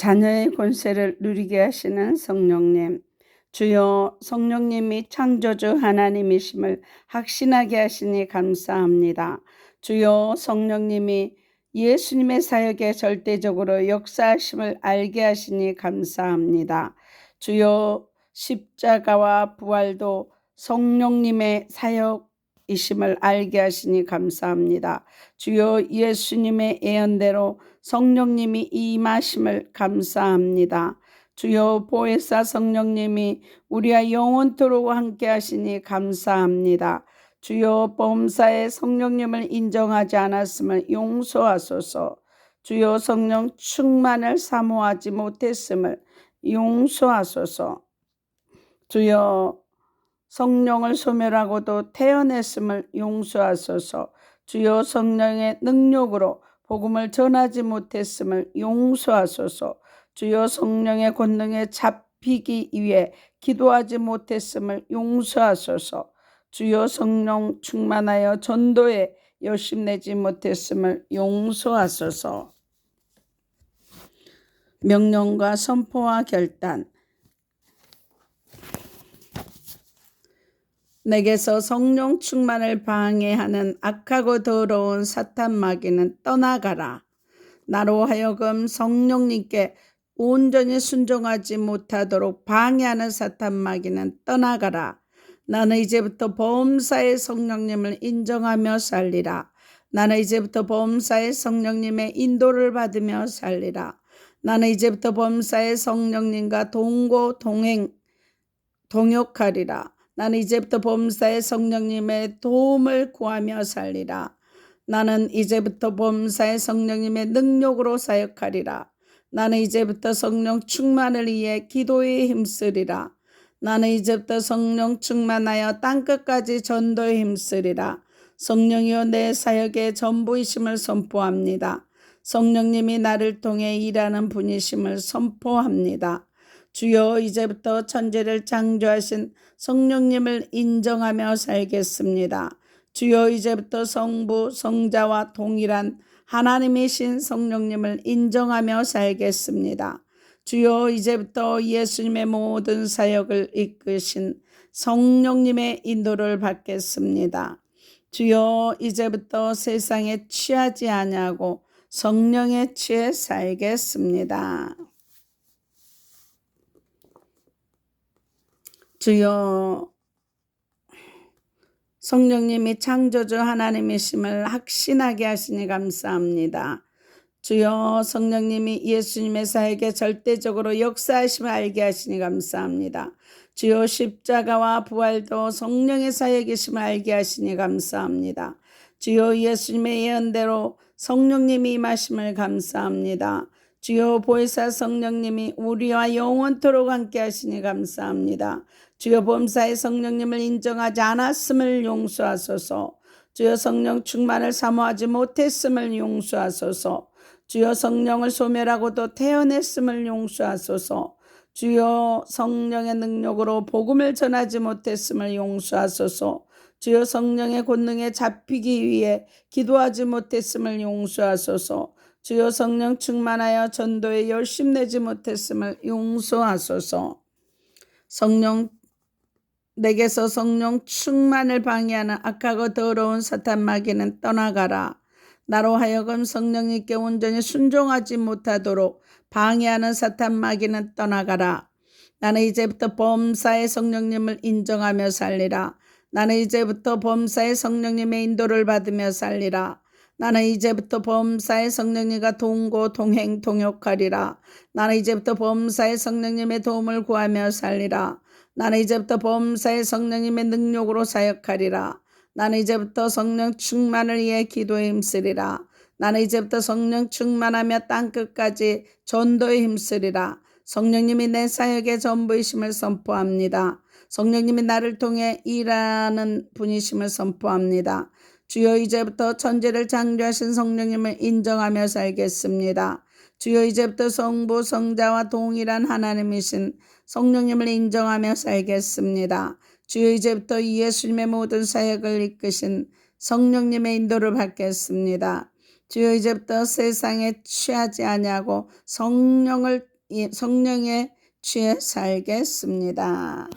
자녀의 권세를 누리게 하시는 성령님, 주여 성령님이 창조주 하나님이심을 확신하게 하시니 감사합니다. 주여 성령님이 예수님의 사역에 절대적으로 역사하심을 알게 하시니 감사합니다. 주여 십자가와 부활도 성령님의 사역 이심을 알게 하시니 감사합니다. 주여 예수님의 예언대로 성령님이 임하심을 감사합니다. 주여 보혜사 성령님이 우리와 영원토록 함께 하시니 감사합니다. 주여 범사의 성령님을 인정하지 않았음을 용서하소서. 주여 성령 충만을 사모하지 못했음을 용서하소서. 주여 성령을 소멸하고도 태어냈음을 용서하소서. 주여 성령의 능력으로 복음을 전하지 못했음을 용서하소서. 주여 성령의 권능에 잡히기 위해 기도하지 못했음을 용서하소서. 주여 성령 충만하여 전도에 열심내지 못했음을 용서하소서. 명령과 선포와 결단 내게서 성령 충만을 방해하는 악하고 더러운 사탄 마귀는 떠나가라. 나로 하여금 성령님께 온전히 순종하지 못하도록 방해하는 사탄 마귀는 떠나가라. 나는 이제부터 범사의 성령님을 인정하며 살리라. 나는 이제부터 범사의 성령님의 인도를 받으며 살리라. 나는 이제부터 범사의 성령님과 동고 동행 동역하리라. 나는 이제부터 범사의 성령님의 도움을 구하며 살리라. 나는 이제부터 범사의 성령님의 능력으로 사역하리라. 나는 이제부터 성령 충만을 위해 기도에 힘쓰리라. 나는 이제부터 성령 충만하여 땅끝까지 전도에 힘쓰리라. 성령이여 내 사역의 전부이심을 선포합니다. 성령님이 나를 통해 일하는 분이심을 선포합니다. 주여 이제부터 천재를 창조하신 성령님을 인정하며 살겠습니다. 주여 이제부터 성부, 성자와 동일한 하나님이신 성령님을 인정하며 살겠습니다. 주여 이제부터 예수님의 모든 사역을 이끄신 성령님의 인도를 받겠습니다. 주여 이제부터 세상에 취하지 아니하고 성령에 취해 살겠습니다. 주여 성령님이 창조주 하나님이심을 확신하게 하시니 감사합니다. 주여 성령님이 예수님의 사역에 절대적으로 역사하심을 알게 하시니 감사합니다. 주여 십자가와 부활도 성령의 사역이심을 알게 하시니 감사합니다. 주여 예수님의 예언대로 성령님이 임하심을 감사합니다. 주여 보혜사 성령님이 우리와 영원토록 함께 하시니 감사합니다. 주여 범사의 성령님을 인정하지 않았음을 용서하소서. 주여 성령 충만을 사모하지 못했음을 용서하소서. 주여 성령을 소멸하고도 태어냈음을 용서하소서. 주여 성령의 능력으로 복음을 전하지 못했음을 용서하소서. 주여 성령의 권능에 잡히기 위해 기도하지 못했음을 용서하소서. 주여 성령 충만하여 전도에 열심 내지 못했음을 용서하소서. 성령 내게서 성령 충만을 방해하는 악하고 더러운 사탄 마귀는 떠나가라. 나로 하여금 성령님께 온전히 순종하지 못하도록 방해하는 사탄 마귀는 떠나가라. 나는 이제부터 범사의 성령님을 인정하며 살리라. 나는 이제부터 범사의 성령님의 인도를 받으며 살리라. 나는 이제부터 범사의 성령님과 동고 동행 동역하리라. 나는 이제부터 범사의 성령님의 도움을 구하며 살리라. 나는 이제부터 범사의 성령님의 능력으로 사역하리라. 나는 이제부터 성령 충만을 위해 기도에 힘쓰리라. 나는 이제부터 성령 충만하며 땅끝까지 전도에 힘쓰리라. 성령님이 내 사역의 전부이심을 선포합니다. 성령님이 나를 통해 일하는 분이심을 선포합니다. 주여 이제부터 천재를 창조하신 성령님을 인정하며 살겠습니다. 주여 이제부터 성부 성자와 동일한 하나님이신 성령님을 인정하며 살겠습니다. 주여 이제부터 예수님의 모든 사역을 이끄신 성령님의 인도를 받겠습니다. 주여 이제부터 세상에 취하지 아니하고 성령을 이- 성령에 취해 살겠습니다.